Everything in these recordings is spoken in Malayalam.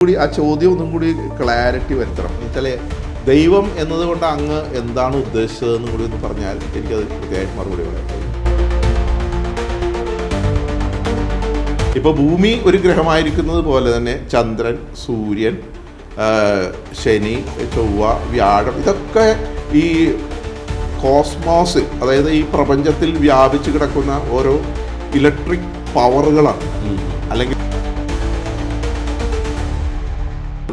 കൂടി ആ ചോദ്യം ഒന്നും കൂടി ക്ലാരിറ്റി വരുത്തണം. എന്നുവെച്ചാൽ ദൈവം എന്നതുകൊണ്ട് അങ്ങ് എന്താണ് ഉദ്ദേശിച്ചതെന്ന് കൂടി ഒന്ന് പറഞ്ഞാൽ എനിക്കത് കൃത്യമായിട്ട് മറുപടി പറയാം ഇപ്പോൾ ഭൂമി ഒരു ഗ്രഹമായിരിക്കുന്നത് പോലെ തന്നെ ചന്ദ്രൻ സൂര്യൻ ശനി ചൊവ്വ വ്യാഴം ഇതൊക്കെ ഈ കോസ്മോസ് അതായത് ഈ പ്രപഞ്ചത്തിൽ വ്യാപിച്ചു കിടക്കുന്ന ഓരോ ഇലക്ട്രിക് പവറുകളാണ്. അല്ലെങ്കിൽ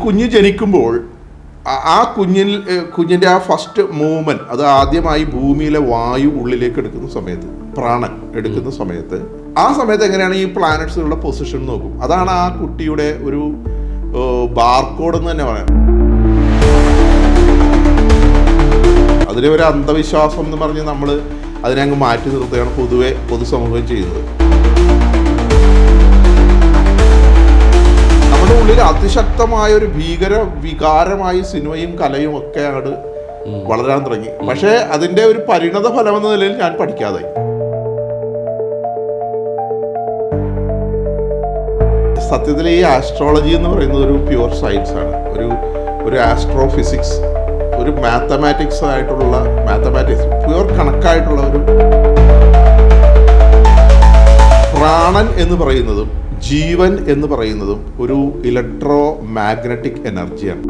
കുഞ്ഞ് ജനിക്കുമ്പോൾ ആ- കുഞ്ഞിൽ കുഞ്ഞിന്റെ ആ ഫസ്റ്റ് മൂവ്മെന്റ് അത് ആദ്യമായി ഭൂമിയിലെ വായു ഉള്ളിലേക്ക് എടുക്കുന്ന സമയത്ത് പ്രാണൻ എടുക്കുന്ന സമയത്ത് ആ സമയത്ത് എങ്ങനെയാണ് ഈ പ്ലാനറ്റ്സുകളുടെ പൊസിഷൻ നോക്കും? അതാണ് ആ കുട്ടിയുടെ ഒരു ബാർകോഡ് എന്ന് തന്നെ പറയാം. അതിലെ ഒരു അന്ധവിശ്വാസം എന്ന് പറഞ്ഞ് നമ്മൾ അതിനെ അങ്ങ് മാറ്റി നിർത്തുകയാണ് പൊതുവെ പൊതുസമൂഹം ചെയ്യുന്നത്. നമ്മുടെ ഉള്ളിൽ അതിശക്തമായ ഒരു ഭീകര വികാരമായി സിനിമയും കലയും ഒക്കെ അങ്ങോട്ട് വളരാൻ തുടങ്ങി. പക്ഷേ അതിന്റെ ഒരു പരിണത ഫലം എന്ന നിലയിൽ ഞാൻ പഠിക്കാതെ സത്യത്തിൽ ഈ ആസ്ട്രോളജി എന്ന് പറയുന്നത് ഒരു പ്യുവർ സയൻസ് ആണ്. ഒരു ഒരു ആസ്ട്രോഫിസിക്സ് ഒരു മാത്തമാറ്റിക്സ് ആയിട്ടുള്ള മാത്തമാറ്റിക്സ് പ്യുവർ കണക്കായിട്ടുള്ള ഒരു പ്രാണൻ എന്ന് പറയുന്നതും ജീവൻ എന്ന് പറയുന്നതും ഒരു ഇലക്ട്രോ മാഗ്നറ്റിക് എനർജിയാണ്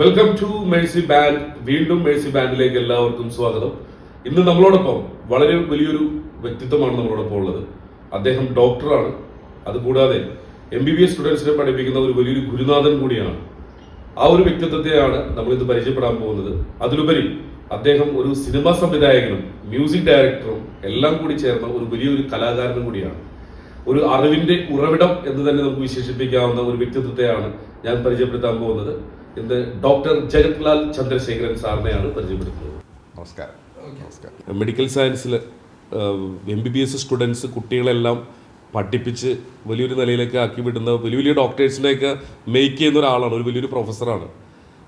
വെൽക്കം ടു മേഴ്സി ബാൻഡ് വീണ്ടും മേഴ്സി ബാൻഡിലേക്ക് എല്ലാവർക്കും സ്വാഗതം. ഇന്ന് നമ്മളോടൊപ്പം വളരെ വലിയൊരു വ്യക്തിത്വമാണ് നമ്മളോടൊപ്പം ഉള്ളത്. അദ്ദേഹം ഡോക്ടറാണ് അതുകൂടാതെ എം ബി ബി എസ് സ്റ്റുഡൻസിനെ പഠിപ്പിക്കുന്ന ഒരു വലിയൊരു ഗുരുനാഥൻ കൂടിയാണ്. ആ ഒരു വ്യക്തിത്വത്തെയാണ് നമ്മൾ ഇന്ന് പരിചയപ്പെടാൻ പോകുന്നത്. അതിലുപരി അദ്ദേഹം ഒരു സിനിമാ സംവിധായകനും മ്യൂസിക് ഡയറക്ടറും എല്ലാം കൂടി ചേർന്ന ഒരു വലിയൊരു കലാകാരനും കൂടിയാണ്. ഒരു അറിവിന്റെ ഉറവിടം എന്ന് തന്നെ നമുക്ക് വിശേഷിപ്പിക്കാവുന്ന ഒരു വ്യക്തിത്വത്തെയാണ് ഞാൻ പരിചയപ്പെടുത്താൻ പോകുന്നത്. ഇന്ന് ഡോക്ടർ ജഗത്ലാൽ ചന്ദ്രശേഖരൻ സാറിനെയാണ് പരിചയപ്പെടുത്തുന്നത്. നമസ്കാരം. നമസ്കാരം. മെഡിക്കൽ സയൻസിൽ M B B S students കുട്ടികളെല്ലാം പഠിപ്പിച്ച് വലിയൊരു നിലയിലേക്ക് ആക്കി വിടുന്ന വലിയ വലിയ ഡോക്ടേഴ്സിനെയൊക്കെ മെയ്ക്ക് ചെയ്യുന്ന ഒരാളാണ് ഒരു വലിയൊരു പ്രൊഫസറാണ്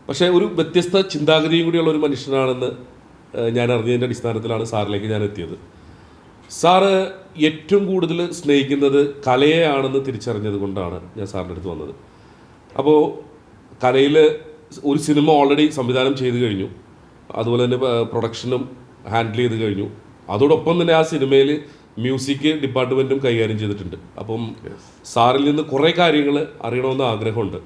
പക്ഷേ ഒരു വ്യത്യസ്ത ചിന്താഗതിയും കൂടിയുള്ള ഒരു മനുഷ്യനാണെന്ന് ഞാൻ അറിഞ്ഞതിന്റെ അടിസ്ഥാനത്തിലാണ് സാറിലേക്ക് ഞാൻ എത്തിയത്. സാറ് ഏറ്റവും കൂടുതൽ സ്നേഹിക്കുന്നത് കലയെയാണെന്ന് തിരിച്ചറിഞ്ഞത് കൊണ്ടാണ് ഞാൻ സാറിന്റെ അടുത്ത് വന്നത്. അപ്പോൾ കലയിൽ ഒരു സിനിമ ഓൾറെഡി സംവിധാനം ചെയ്തു കഴിഞ്ഞു. അതുപോലെ തന്നെ പ്രൊഡക്ഷനും ഹാൻഡിൽ ചെയ്ത് കഴിഞ്ഞു. അതോടൊപ്പം തന്നെ ആ സിനിമയിൽ മ്യൂസിക് ഡിപ്പാർട്ട്മെന്റും കൈകാര്യം ചെയ്തിട്ടുണ്ട്. അപ്പം സാറിൽ നിന്ന് കുറേ കാര്യങ്ങൾ അറിയണമെന്ന് ആഗ്രഹമുണ്ട്.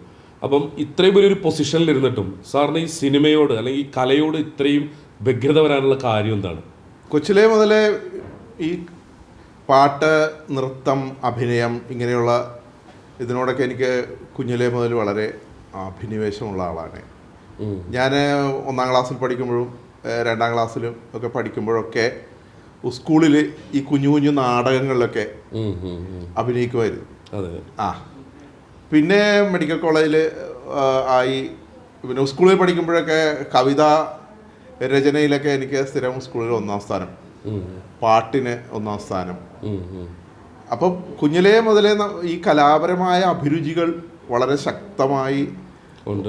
അപ്പം ഇത്രയും വലിയൊരു പൊസിഷനിൽ ഇരുന്നിട്ടും സാറിന് ഈ സിനിമയോട് അല്ലെങ്കിൽ ഈ കലയോട് ഇത്രയും വ്യഗ്രത വരാനുള്ള കാര്യം എന്താണ്? കൊച്ചിലെ മുതലേ ഈ പാട്ട് നൃത്തം അഭിനയം ഇങ്ങനെയുള്ള ഇതിനോടൊക്കെ എനിക്ക് കുഞ്ഞിലേ മുതൽ വളരെ അഭിനിവേശമുള്ള ആളാണ്. ഞാൻ ഒന്നാം ക്ലാസ്സിൽ പഠിക്കുമ്പോഴും രണ്ടാം ക്ലാസ്സിലും ഒക്കെ പഠിക്കുമ്പോഴൊക്കെ സ്കൂളിൽ ഈ കുഞ്ഞു കുഞ്ഞു നാടകങ്ങളിലൊക്കെ അഭിനയിക്കുമായിരുന്നു. ആ. പിന്നെ മെഡിക്കൽ കോളേജിൽ ആയി. പിന്നെ സ്കൂളിൽ പഠിക്കുമ്പോഴൊക്കെ കവിത രചനയിലൊക്കെ എനിക്ക് സ്ഥിരം സ്കൂളിൽ ഒന്നാം സ്ഥാനം. പാട്ടിന് ഒന്നാം സ്ഥാനം. അപ്പം കുഞ്ഞിലേ മുതലേ ഈ കലാപരമായ അഭിരുചികൾ വളരെ ശക്തമായി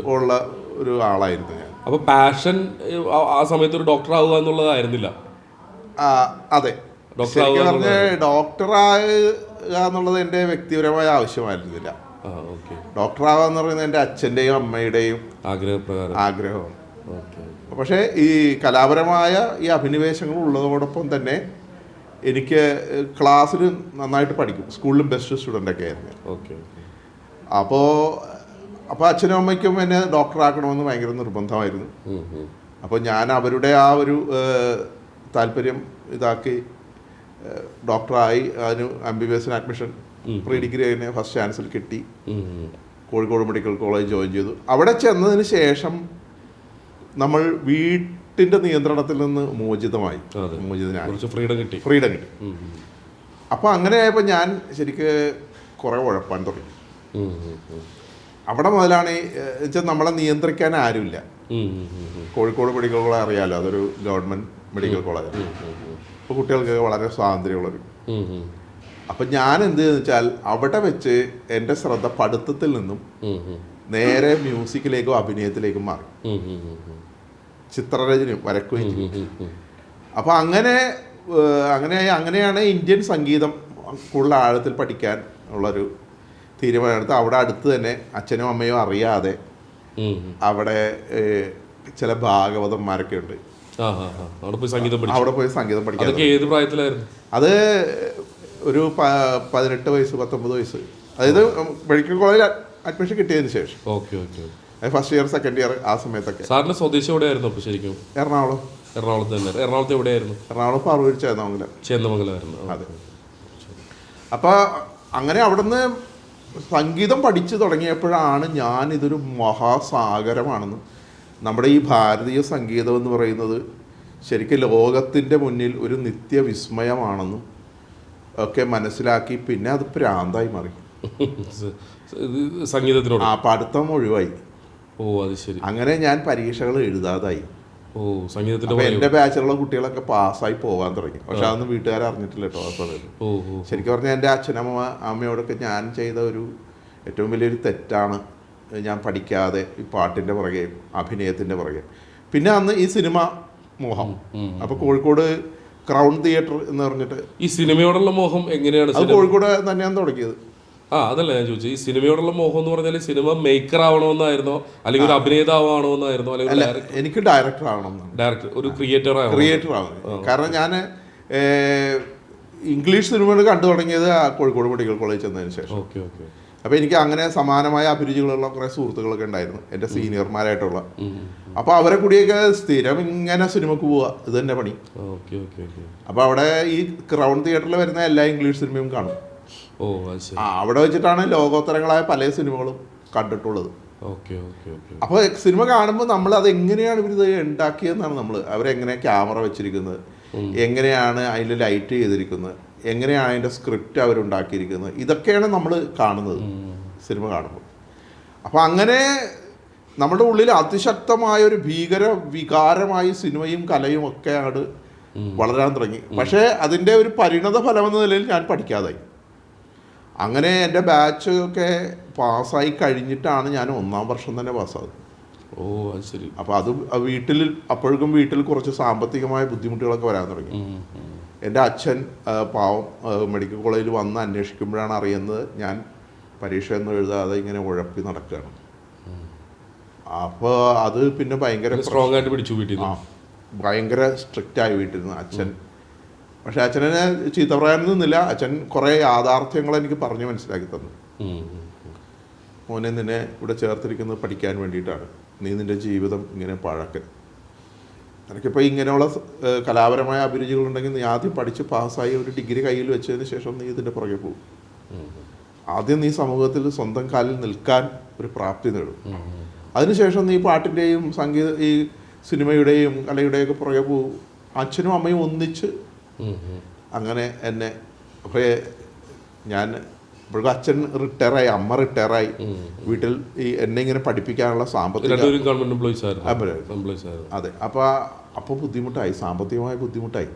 ഉള്ള ഒരു ആളായിരുന്നു ഞാൻ. അപ്പൊ പാഷൻ ആ സമയത്ത് ഒരു ഡോക്ടർ ആവുക എന്നുള്ളതായിരുന്നില്ല? അതെ. ഡോക്ടർ ശരിക്കും പറഞ്ഞ ഡോക്ടറാകുക എന്നുള്ളത് എന്റെ വ്യക്തിപരമായ ആവശ്യമായിരുന്നില്ല. Doctor okay. എന്ന് പറയുന്നത് എന്റെ അച്ഛന്റെയും അമ്മയുടെയും ആഗ്രഹപ്രകാരം. ആഗ്രഹമാണ്. പക്ഷേ ഈ കലാപരമായ ഈ അഭിനിവേശങ്ങൾ ഉള്ളതോടൊപ്പം തന്നെ എനിക്ക് ക്ലാസ്സിൽ നന്നായിട്ട് പഠിക്കും. സ്കൂളിലും ബെസ്റ്റ് സ്റ്റുഡന്റ് ഒക്കെ ആയിരുന്നു. ഓക്കെ അപ്പോൾ അപ്പോൾ അച്ഛനും അമ്മയ്ക്കും എന്നെ ഡോക്ടറാക്കണമെന്ന് ഭയങ്കര നിർബന്ധമായിരുന്നു. അപ്പോൾ ഞാൻ അവരുടെ ആ ഒരു താല്പര്യം ഇതാക്കി ഡോക്ടറായി അതിന് എം ബി ബി എസിന് അഡ്മിഷൻ പ്രീ ഡിഗ്രി അതിന് ഫസ്റ്റ് ചാൻസിൽ കിട്ടി. കോഴിക്കോട് മെഡിക്കൽ കോളേജ് ജോയിൻ ചെയ്തു. അവിടെ ചെന്നതിന് ശേഷം നമ്മൾ വീട്ടിന്റെ നിയന്ത്രണത്തിൽ നിന്ന് മോചിതമായി. മോചിതനായി. ഫ്രീഡം കിട്ടി. ഫ്രീഡം കിട്ടി. അപ്പോൾ അങ്ങനെ ആയപ്പോൾ ഞാൻ ശരിക്ക് കുറേ ഉഴപ്പാൻ തുടങ്ങി. അവിടെ മുതലാണ് വെച്ചാൽ നമ്മളെ നിയന്ത്രിക്കാൻ ആരുമില്ല. കോഴിക്കോട് മെഡിക്കൽ കോളേജ് അറിയാലോ അതൊരു ഗവൺമെന്റ് മെഡിക്കൽ കോളേജ്. അപ്പോൾ കുട്ടികൾക്ക് വളരെ സ്വാതന്ത്ര്യമുള്ളൊരു അപ്പം ഞാൻ എന്ത് വെച്ചാൽ അവിടെ വെച്ച് എന്റെ ശ്രദ്ധ പഠിത്തത്തിൽ നിന്നും നേരെ മ്യൂസിക്കിലേക്കും അഭിനയത്തിലേക്കും മാറി. ചിത്രരചനയും വരക്കുകയും ചെയ്യും ഉം. അങ്ങനെ അങ്ങനെ അങ്ങനെയാണ് ഇന്ത്യൻ സംഗീതം കൂടുതൽ ആഴത്തിൽ പഠിക്കാൻ ഉള്ളൊരു തീരുമാനമെടുത്ത് അവിടെ അടുത്ത് തന്നെ അച്ഛനും അമ്മയും അറിയാതെ. അവിടെ ചില ഭാഗവതന്മാരൊക്കെ ഉണ്ട്. അവിടെ പോയി സംഗീതം പഠിച്ചു? അവിടെ പോയി സംഗീതം പഠിക്കാം ഏത് പ്രായത്തിലായിരുന്നു? അത് ഒരു പതിനെട്ട് വയസ്സ് പത്തൊമ്പത് വയസ്സ്. അതായത് മെഡിക്കൽ കോളേജിൽ അഡ്മിഷൻ കിട്ടിയതിന് ശേഷം. Okay okay first year second year ആ സമയത്തൊക്കെ. സാറിന്റെ സ്വദേശം എവിടെയായിരുന്നു അപ്പോൾ ശരിക്കും? എറണാകുളം. എറണാകുളത്ത് തന്നെ. എറണാകുളത്ത് എവിടെയായിരുന്നു? എറണാകുളം പറവൂർ ചേന്നമംഗലം. ചേന്നമംഗലമായിരുന്നു. അതെ. അപ്പോൾ അങ്ങനെ അവിടുന്ന് സംഗീതം പഠിച്ചു തുടങ്ങിയപ്പോഴാണ് ഞാൻ ഇതൊരു മഹാസാഗരമാണെന്നും നമ്മുടെ ഈ ഭാരതീയ സംഗീതം എന്ന് പറയുന്നത് ശരിക്കും ലോകത്തിന്റെ മുന്നിൽ ഒരു നിത്യവിസ്മയമാണെന്നും ഒക്കെ മനസ്സിലാക്കി പിന്നെ അത് പ്രാന്തായി മാറി. സംഗീതത്തിനോട്? ആ പഠിത്തം ഒഴിവായി. ഓ അത് ശരി. അങ്ങനെ ഞാൻ പരീക്ഷകൾ എഴുതാതായി. ഓ സംഗീതത്തിന്റെ എന്റെ ബാച്ചിലുള്ള കുട്ടികളൊക്കെ പാസ്സായി പോകാൻ തുടങ്ങി. പക്ഷെ അതൊന്നും വീട്ടുകാർ അറിഞ്ഞിട്ടില്ല കേട്ടോ ആ സമയത്ത്. ശരിക്കും പറഞ്ഞാൽ എന്റെ അച്ഛനമ്മ അമ്മയോടൊക്കെ ഞാൻ ചെയ്ത ഒരു ഏറ്റവും വലിയൊരു തെറ്റാണ്. ഞാൻ പഠിക്കാതെ ഈ പാട്ടിന്റെ പുറകെ അഭിനയത്തിന്റെ പുറകെ. പിന്നെ അന്ന് ഈ സിനിമ മോഹം. അപ്പോൾ കോഴിക്കോട് ക്രൗൺ തിയേറ്റർ എന്ന് പറഞ്ഞിട്ട് ഈ സിനിമയോടുള്ള മോഹം എങ്ങനെയാണ് അത് കോഴിക്കോട് തന്നെയാണ് തുടങ്ങിയത്. ആ അതല്ല ഞാൻ ചോദിച്ചത് ഈ സിനിമയോടുള്ള മോഹം എന്ന് പറഞ്ഞാൽ സിനിമ മേക്കർ ആവണമെന്നായിരുന്നോ? അല്ലെങ്കിൽ ഒരു അഭിനേതാവാണോന്നായിരുന്നോ അല്ലെങ്കിൽ എനിക്ക് ഡയറക്ടർ ആവണം ഡയറക്ടർ ഒരു ക്രിയേറ്റർ ആവണം. ക്രിയേറ്റർ ആവണം. കാരണം ഞാൻ ഇംഗ്ലീഷ് സിനിമകൾ കണ്ടു തുടങ്ങിയത് കോഴിക്കോട് മെഡിക്കൽ കോളേജ് ചെന്നതിന് ശേഷം. Okay okay. അപ്പോൾ എനിക്ക് അങ്ങനെ സമാനമായ അഭിരുചികളുള്ള കുറേ സുഹൃത്തുക്കളൊക്കെ ഉണ്ടായിരുന്നു എന്റെ സീനിയർമാരായിട്ടുള്ള. അപ്പോൾ അവരെ കൂടിയൊക്കെ സ്ഥിരം ഇങ്ങനെ സിനിമക്ക് പോവുക ഇത് തന്നെ പണി. Okay okay okay. അപ്പോൾ അവിടെ ഈ ക്രൗൺ തിയേറ്ററിൽ വരുന്ന എല്ലാ ഇംഗ്ലീഷ് സിനിമയും കാണും. ഓ അവിടെ വെച്ചിട്ടാണ് ലോകോത്തരങ്ങളായ പല സിനിമകളും കണ്ടിട്ടുള്ളത്. Okay okay okay. അപ്പോൾ സിനിമ കാണുമ്പോൾ നമ്മൾ അത് എങ്ങനെയാണ് ഇവരിത് ഉണ്ടാക്കിയതെന്നാണ് നമ്മൾ അവരെങ്ങനെ ക്യാമറ വെച്ചിരിക്കുന്നത് എങ്ങനെയാണ് അതിൽ ലൈറ്റ് ചെയ്തിരിക്കുന്നത് എങ്ങനെയാണ് അതിന്റെ സ്ക്രിപ്റ്റ് അവരുണ്ടാക്കിയിരിക്കുന്നത്? ഇതൊക്കെയാണ് നമ്മൾ കാണുന്നത് സിനിമ കാണുമ്പോൾ. അപ്പോൾ അങ്ങനെ നമ്മുടെ ഉള്ളിൽ അതിശക്തമായ ഒരു ഭീകര വികാരമായി സിനിമയും കലയും ഒക്കെ അങ്ങോട്ട് വളരാൻ തുടങ്ങി. പക്ഷേ അതിന്റെ ഒരു പരിണത ഫലം എന്ന നിലയിൽ ഞാൻ പഠിക്കാതായി. അങ്ങനെ എന്റെ ബാച്ച് ഒക്കെ പാസ്സായി കഴിഞ്ഞിട്ടാണ് ഞാൻ ഒന്നാം വർഷം തന്നെ പാസ്സാകുന്നത് ഓ അത് ശരി. അപ്പോൾ അത് വീട്ടിൽ അപ്പോഴേക്കും വീട്ടിൽ കുറച്ച് സാമ്പത്തികമായ ബുദ്ധിമുട്ടുകളൊക്കെ വരാൻ തുടങ്ങി. എന്റെ അച്ഛൻ പാവം മെഡിക്കൽ കോളേജിൽ വന്ന് അന്വേഷിക്കുമ്പോഴാണ് അറിയുന്നത് ഞാൻ പരീക്ഷ ഒന്നും എഴുതാതെ ഇങ്ങനെ ഉഴപ്പി നടക്കുകയാണ്. അപ്പോൾ അത് പിന്നെ ഭയങ്കര സ്ട്രോങ് ആയിട്ട് പിടിച്ചു വീട്ടിൽ ആ ഭയങ്കര സ്ട്രിക്റ്റ് ആയി വീട്ടിൽ നിന്ന് അച്ഛൻ. പക്ഷെ അച്ഛനെ ചീത്ത നിന്നില്ല. അച്ഛൻ കുറേ യാഥാർത്ഥ്യങ്ങൾ എനിക്ക് പറഞ്ഞു മനസ്സിലാക്കി തന്നു. മോനെ നിന്നെ ഇവിടെ ചേർത്തിരിക്കുന്നത് പഠിക്കാൻ വേണ്ടിയിട്ടാണ്. നീ നിന്റെ ജീവിതം ഇങ്ങനെ പഴക്കൻ നിനക്കിപ്പോൾ ഇങ്ങനെയുള്ള കലാപരമായ അഭിരുചികളുണ്ടെങ്കിൽ നീ ആദ്യം പഠിച്ച് പാസ്സായി ഒരു ഡിഗ്രി കയ്യിൽ വെച്ചതിന് ശേഷം നീ ഇതിന്റെ പുറകെ പോകും. ആദ്യം നീ സമൂഹത്തിൽ സ്വന്തം കാലിൽ നിൽക്കാൻ ഒരു പ്രാപ്തി നേടും. അതിനുശേഷം നീ പാട്ടിന്റെയും സംഗീത ഈ സിനിമയുടെയും കലയുടെയൊക്കെ പുറകെ പോകും. അച്ഛനും അമ്മയും ഒന്നിച്ച്. അങ്ങനെ എന്നെ അപ്പോൾ ഞാൻ ഇപ്പോഴും അച്ഛൻ റിട്ടയറായി അമ്മ റിട്ടയറായി വീട്ടിൽ ഈ എന്നെ ഇങ്ങനെ പഠിപ്പിക്കാനുള്ള സാമ്പത്തിക അതെ. അപ്പോൾ അപ്പോൾ ബുദ്ധിമുട്ടായി. സാമ്പത്തികമായ ബുദ്ധിമുട്ടായി.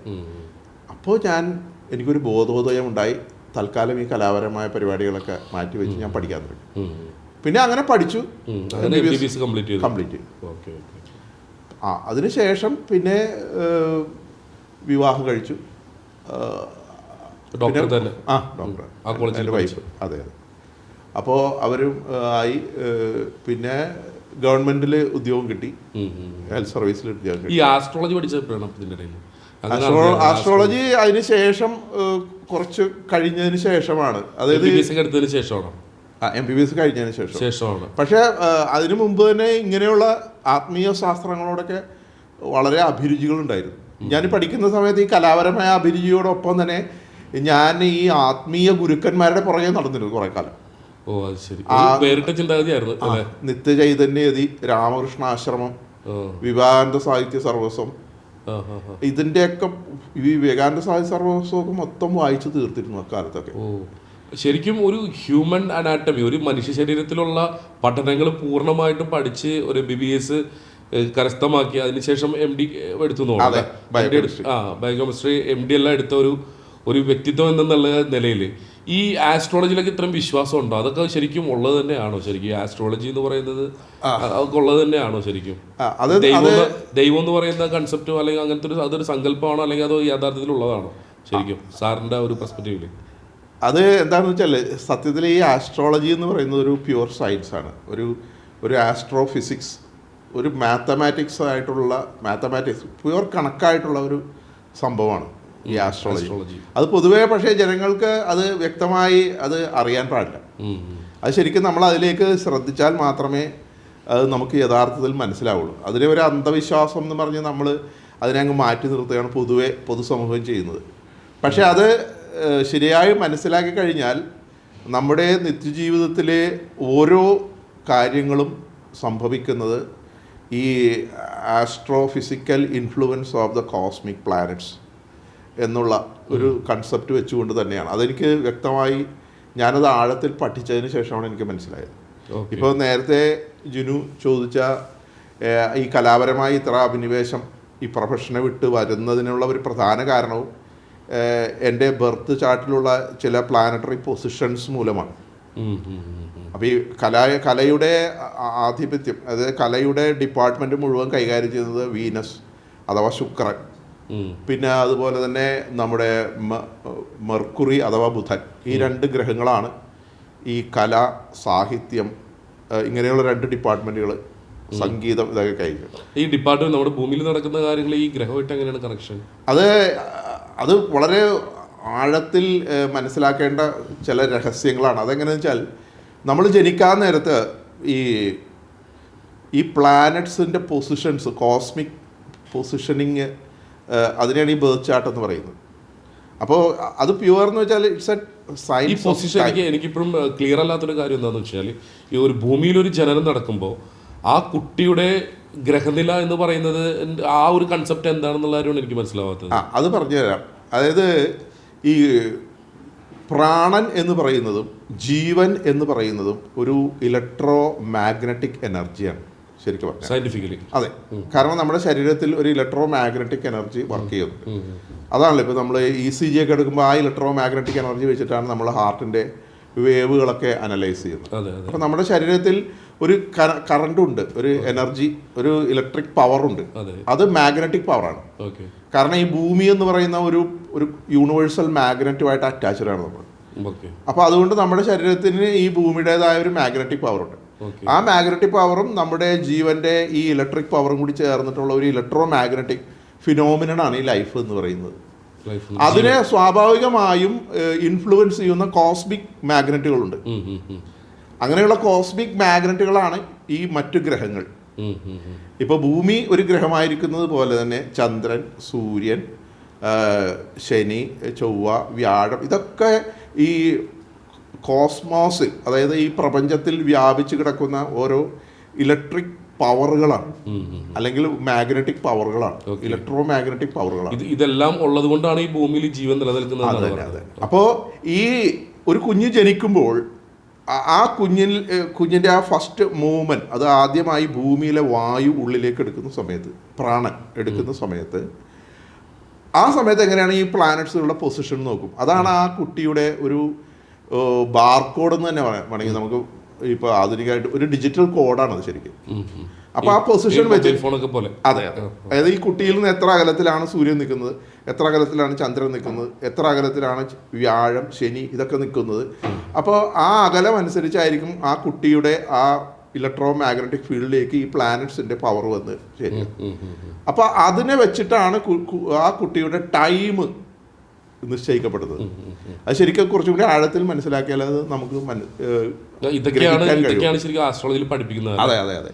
അപ്പോൾ ഞാൻ എനിക്കൊരു ബോധോദയം ഉണ്ടായി തൽക്കാലം ഈ കലാപരമായ പരിപാടികളൊക്കെ മാറ്റി വെച്ച് ഞാൻ പഠിക്കാൻ തുടങ്ങി. പിന്നെ അങ്ങനെ പഠിച്ചു. കംപ്ലീറ്റ് ആ അതിനുശേഷം പിന്നെ വിവാഹം കഴിച്ചു. ഡോക്ടർ തന്നെ. ആ ഡോക്ടർ. എന്റെ വൈഫ്. അതെ അതെ. അപ്പോൾ അവരും ആയി പിന്നെ ഗവൺമെന്റിൽ ഉദ്യോഗം കിട്ടി. ഹെൽത്ത് സർവീസിൽ ഉദ്യോഗം കിട്ടി. ഈ ആസ്ട്രോളജി പഠിച്ചപ്പോഴാണ് ഇടയിൽ? ആസ്ട്രോളജി അതിന് ശേഷം കുറച്ച് കഴിഞ്ഞതിന് ശേഷമാണ്. അതായത് എടുത്തതിന് ശേഷമാണോ? എം ബി ബി എസ് കഴിഞ്ഞതിന് ശേഷം. ശേഷമാണ്. പക്ഷേ അതിനു മുമ്പ് തന്നെ ഇങ്ങനെയുള്ള ആത്മീയ ശാസ്ത്രങ്ങളോടൊക്കെ വളരെ അഭിരുചികളുണ്ടായിരുന്നു. ഞാൻ പഠിക്കുന്ന സമയത്ത് ഈ കലാപരമായ അഭിരുചിയോടൊപ്പം തന്നെ ഞാൻ ഈ ആത്മീയ ഗുരുക്കന്മാരുടെ പുറകെ നടന്നിരുന്നു കുറേ കാലം. ഓ അത് ശരി. വേറിട്ട ചിന്താഗതിയായിരുന്നു നിത്യചൈതന്യതി രാമകൃഷ്ണ ആശ്രമം വിവേകാനന്ദ സാഹിത്യ സർവസ്വം ഇതിന്റെയൊക്കെ. ഈ വിവേകാനന്ദ സാഹിത്യ സർവസ്വമൊക്കെ മൊത്തം വായിച്ചു തീർത്തിരുന്നു അക്കാലത്തൊക്കെ. ഓ. ശരിക്കും ഒരു ഹ്യൂമൻ അനാട്ടമി ഒരു മനുഷ്യ ശരീരത്തിലുള്ള പഠനങ്ങൾ പൂർണമായിട്ടും പഠിച്ച് ഒരു ബി ബി എസ് കരസ്ഥമാക്കി അതിനുശേഷം എം ഡി എടുത്തു നോക്കാം ആ ബയോകെമിസ്ട്രി എം ഡി എല്ലാം എടുത്ത ഒരു ഒരു വ്യക്തിത്വം എന്നുള്ള നിലയിൽ ഈ ആസ്ട്രോളജിയിലൊക്കെ ഇത്രയും വിശ്വാസം ഉണ്ടോ അതൊക്കെ ശരിക്കും ഉള്ളത് തന്നെയാണോ? ശരിക്കും ആസ്ട്രോളജി എന്ന് പറയുന്നത് അതൊക്കെ ഉള്ളത് തന്നെയാണോ ശരിക്കും? അത് ദൈവം ദൈവം എന്ന് പറയുന്ന കൺസെപ്റ്റോ അല്ലെങ്കിൽ അങ്ങനത്തെ ഒരു അതൊരു സങ്കല്പമാണോ അല്ലെങ്കിൽ അത് യാഥാർത്ഥ്യത്തിലുള്ളതാണോ ശരിക്കും? സാറിന്റെ ഒരു പെർസ്പെക്റ്റീവിൽ അത് എന്താണെന്ന് വെച്ചാൽ സത്യത്തിൽ ഈ ആസ്ട്രോളജി എന്ന് പറയുന്നത് ഒരു പ്യുവർ സയൻസ് ആണ്. ഒരു ഒരു ആസ്ട്രോ ഫിസിക്സ് ഒരു മാത്തമാറ്റിക്സ് ആയിട്ടുള്ള മാത്തമാറ്റിക്സ് പ്യുവർ കണക്കായിട്ടുള്ള ഒരു സംഭവമാണ്. ഈ ആസ്ട്രോളജി അത് പൊതുവേ പക്ഷേ ജനങ്ങൾക്ക് അത് വ്യക്തമായി അത് അറിയാൻ പാടില്ല. അത് ശരിക്കും നമ്മൾ അതിലേക്ക് ശ്രദ്ധിച്ചാൽ മാത്രമേ അത് നമുക്ക് യഥാർത്ഥത്തിൽ മനസ്സിലാവുള്ളൂ. അതിനെ ഒരു അന്ധവിശ്വാസം എന്ന് പറഞ്ഞ് നമ്മൾ അതിനെ അങ്ങ് മാറ്റി നിർത്തുകയാണ് പൊതുവെ പൊതുസമൂഹം ചെയ്യുന്നത്. പക്ഷേ അത് ശരിയായി മനസ്സിലാക്കി കഴിഞ്ഞാൽ നമ്മുടെ നിത്യജീവിതത്തിലെ ഓരോ കാര്യങ്ങളും സംഭവിക്കുന്നത് ഈ astro physical influence of the cosmic planets എന്നുള്ള ഒരു കൺസെപ്റ്റ് വെച്ചുകൊണ്ട് തന്നെയാണ്. അതെനിക്ക് വ്യക്തമായി ഞാനത് ആഴത്തിൽ പഠിച്ചതിന് ശേഷമാണ് എനിക്ക് മനസ്സിലായത്. ഇപ്പോൾ നേരത്തെ ജുനു ചോദിച്ച ഈ കലാപരമായി ഇത്ര അഭിനിവേശം ഈ പ്രൊഫഷനെ വിട്ട് വരുന്നതിനുള്ള ഒരു പ്രധാന കാരണവും എന്റെ ബർത്ത് ചാർട്ടിലുള്ള ചില പ്ലാനറ്ററി പൊസിഷൻസ് മൂലമാണ്. അപ്പോൾ ഈ കല കലയുടെ ആധിപത്യം അതായത് കലയുടെ ഡിപ്പാർട്ട്മെന്റ് മുഴുവൻ കൈകാര്യം ചെയ്യുന്നത് വീനസ് അഥവാ ശുക്രൻ. പിന്നെ അതുപോലെ തന്നെ നമ്മുടെ മെർക്കുറി അഥവാ ബുധൻ ഈ രണ്ട് ഗ്രഹങ്ങളാണ് ഈ കല സാഹിത്യം ഇങ്ങനെയുള്ള രണ്ട് ഡിപ്പാർട്ട്മെന്റുകൾ സംഗീതം ഇതൊക്കെ കൈകാര്യം ഈ ഡിപ്പാർട്ട്മെന്റ് നമ്മുടെ ഭൂമിയിൽ നടക്കുന്ന കാര്യങ്ങൾ ഈ ഗ്രഹമായിട്ട് എങ്ങനെയാണ് കണക്ഷൻ അത് അത് വളരെ ആഴത്തിൽ മനസ്സിലാക്കേണ്ട ചില രഹസ്യങ്ങളാണ്. അതെങ്ങനെയാണെന്ന് വെച്ചാൽ നമ്മൾ ജനിക്കാൻ നേരത്ത് ഈ ഈ പ്ലാനറ്റ്സിന്റെ പൊസിഷൻസ് കോസ്മിക് പൊസിഷനിങ് അതിനെയാണ് ഈ ബേർത്ത് ചാർട്ട് എന്ന് പറയുന്നത്. അപ്പോൾ അത് പ്യുവർ എന്ന് വെച്ചാൽ ഇറ്റ്സ് എ ഈ പൊസിഷൻ എനിക്ക് എനിക്കിപ്പോഴും ക്ലിയർ അല്ലാത്തൊരു കാര്യം എന്താണെന്ന് വെച്ചാൽ ഈ ഒരു ഭൂമിയിൽ ഒരു ജനനം നടക്കുമ്പോൾ ആ കുട്ടിയുടെ ഗ്രഹനില എന്ന് പറയുന്നത് ആ ഒരു കൺസെപ്റ്റ് എന്താണെന്നുള്ള കാര്യമാണ് എനിക്ക് മനസ്സിലാവാത്തത്. ആ അത് പറഞ്ഞുതരാം അതായത് ഈ പ്രാണൻ എന്ന് പറയുന്നതും ജീവൻ എന്ന് പറയുന്നതും ഒരു ഇലക്ട്രോ മാഗ്നറ്റിക് എനർജിയാണ് ശരിക്കും പറഞ്ഞാൽ. സയന്റിഫിക്കലി അതെ. കാരണം നമ്മുടെ ശരീരത്തിൽ ഒരു ഇലക്ട്രോ മാഗ്നറ്റിക് എനർജി വർക്ക് ചെയ്യുന്നുണ്ട് അതാണല്ലോ ഇപ്പോൾ നമ്മൾ ഇ സി ജി ഒക്കെ എടുക്കുമ്പോൾ ആ ഇലക്ട്രോ മാഗ്നറ്റിക് എനർജി വെച്ചിട്ടാണ് നമ്മൾ ഹാർട്ടിന്റെ വേവുകളൊക്കെ അനലൈസ് ചെയ്യുന്നത്. അപ്പോൾ നമ്മുടെ ശരീരത്തിൽ ഒരു കറണ്ട് ഉണ്ട്. ഒരു എനർജി ഒരു ഇലക്ട്രിക് പവർ ഉണ്ട്. അതെ. മാഗ്നറ്റിക് പവറാണ് കാരണം ഈ ഭൂമി എന്ന് പറയുന്ന ഒരു ഒരു യൂണിവേഴ്സൽ മാഗ്നറ്റുമായിട്ട് അറ്റാച്ച്ഡ് ആണ് നമ്മൾ അപ്പോൾ അതുകൊണ്ട് നമ്മുടെ ശരീരത്തിന് ഈ ഭൂമിയുടേതായ ഒരു മാഗ്നറ്റിക് പവറുണ്ട് ഓക്കെ ആ മാഗ്നറ്റിക് പവറും നമ്മുടെ ജീവന്റെ ഈ ഇലക്ട്രിക് പവറും കൂടി ചേർന്നിട്ടുള്ള ഒരു ഇലക്ട്രോ മാഗ്നറ്റിക് ഫിനോമിനാണ് ഈ ലൈഫ് എന്ന് പറയുന്നത്. അതിനെ സ്വാഭാവികമായും ഇൻഫ്ലുവൻസ് ചെയ്യുന്ന കോസ്മിക് മാഗ്നറ്റുകളുണ്ട് അങ്ങനെയുള്ള കോസ്മിക് മാഗ്നറ്റുകളാണ് ഈ മറ്റു ഗ്രഹങ്ങൾ. ഇപ്പോൾ ഭൂമി ഒരു ഗ്രഹമായിരിക്കുന്നത് പോലെ തന്നെ ചന്ദ്രൻ സൂര്യൻ ശനി ചൊവ്വ വ്യാഴം ഇതൊക്കെ ഈ കോസ്മോസിൽ അതായത് ഈ പ്രപഞ്ചത്തിൽ വ്യാപിച്ചു കിടക്കുന്ന ഓരോ ഇലക്ട്രിക് പവറുകളാണ്. അല്ലെങ്കിൽ മാഗ്നറ്റിക് പവറുകളാണ്. ഇലക്ട്രോ മാഗ്നറ്റിക് പവറുകളാണ്. ഇതെല്ലാം ഉള്ളത് കൊണ്ടാണ് ഈ ഭൂമിയിൽ ജീവൻ നിലനിൽക്കുന്നത് അതെ അതെ. അപ്പോൾ ഈ ഒരു കുഞ്ഞ് ജനിക്കുമ്പോൾ ആ- കുഞ്ഞിൽ കുഞ്ഞിന്റെ ആ ഫസ്റ്റ് മൂവ്മെന്റ് അത് ആദ്യമായി ഭൂമിയിലെ വായു ഉള്ളിലേക്ക് എടുക്കുന്ന സമയത്ത് പ്രാണൻ എടുക്കുന്ന സമയത്ത് ആ സമയത്ത് എങ്ങനെയാണ് ഈ പ്ലാനറ്റ്സുകളുടെ പൊസിഷൻ നോക്കും? അതാണ് ആ കുട്ടിയുടെ ഒരു ബാർകോഡ് എന്ന് തന്നെ പറയാം വേണമെങ്കിൽ നമുക്ക് ഇപ്പോൾ ആധുനികമായിട്ട് ഒരു ഡിജിറ്റൽ കോഡാണ് അത് ശരിക്കും. അപ്പോൾ ആ പൊസിഷൻ വെച്ച് ഫോണൊക്കെ പോലെ. അതെ അതെ. അതായത് ഈ കുട്ടിയിൽ നിന്ന് എത്ര അകലത്തിലാണ് സൂര്യൻ നിൽക്കുന്നത് എത്ര അകലത്തിലാണ് ചന്ദ്രൻ നിൽക്കുന്നത് എത്ര അകലത്തിലാണ് വ്യാഴം ശനി ഇതൊക്കെ നിൽക്കുന്നത്. അപ്പോൾ ആ അകലം അനുസരിച്ചായിരിക്കും ആ കുട്ടിയുടെ ആ ഇലക്ട്രോ മാഗ്നറ്റിക് ഫീൽഡിലേക്ക് ഈ പ്ലാനറ്റ്സിന്റെ പവർ വന്ന് ശരി. അപ്പോൾ അതിനെ വെച്ചിട്ടാണ് ആ കുട്ടിയുടെ ടൈം നിശ്ചയിക്കപ്പെടുന്നത്. അത് ശരിക്കും കുറച്ചും കൂടി ആഴത്തിൽ മനസ്സിലാക്കിയാൽ അത് നമുക്ക് ഇതൊക്കെയാണ്. ഇതൊക്കെയാണ് ശരിക്കും ആസ്ട്രോളജിയിൽ പഠിപ്പിക്കുന്നത്. അതെ അതെ അതെ.